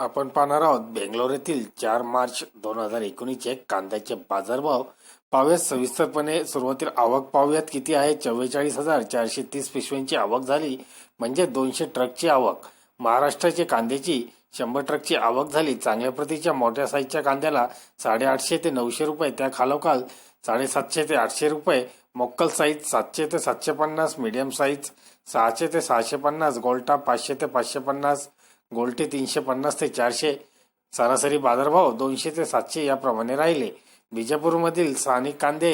आपण पाहणार आहोत बेंगलोर येथील चार मार्च दोन हजार एकोणीसचे कांद्याचे बाजारभाव पाहूयात सविस्तरपणे सुरुवातीला आवक पाहूयात किती आहे. चव्वेचाळीस हजार चारशे तीस पिशव्यांची आवक झाली म्हणजे दोनशे ट्रकची आवक. महाराष्ट्राचे कांद्याची शंभर ट्रकची आवक झाली. चांगल्या प्रतीच्या मोठ्या साईजच्या कांद्याला साडेआठशे ते नऊशे रुपये त्या खालोखाल साडेसातशे ते आठशे रुपये. मोक्कल साईज सातशे ते सातशे पन्नास मिडियम साईज सहाशे ते सहाशे पन्नास गोल्टा पाचशे ते पाचशे पन्नास. गोल्टे तीनशे पन्नास ते चारशे सरासरी बाजारभाव दोनशे ते सातशे याप्रमाणे राहिले. विजापूरमधील स्थानिक कांदे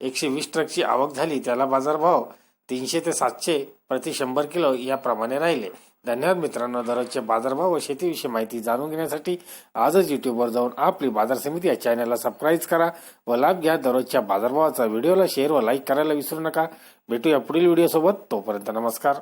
एकशे वीस ट्रकची आवक झाली. त्याला बाजारभाव तीनशे ते सातशे प्रति शंभर किलो याप्रमाणे राहिले. धन्यवाद मित्रांनो दररोजचे बाजारभाव व शेतीविषयी माहिती जाणून घेण्यासाठी आजच युट्यूबवर जाऊन आपली बाजार समिती या चॅनलला सबस्क्राईब करा व लाभ घ्या दररोजच्या बाजारभावाचा व्हिडिओला शेअर व लाईक करायला विसरू नका. भेटूया पुढील व्हिडिओसोबत तोपर्यंत नमस्कार.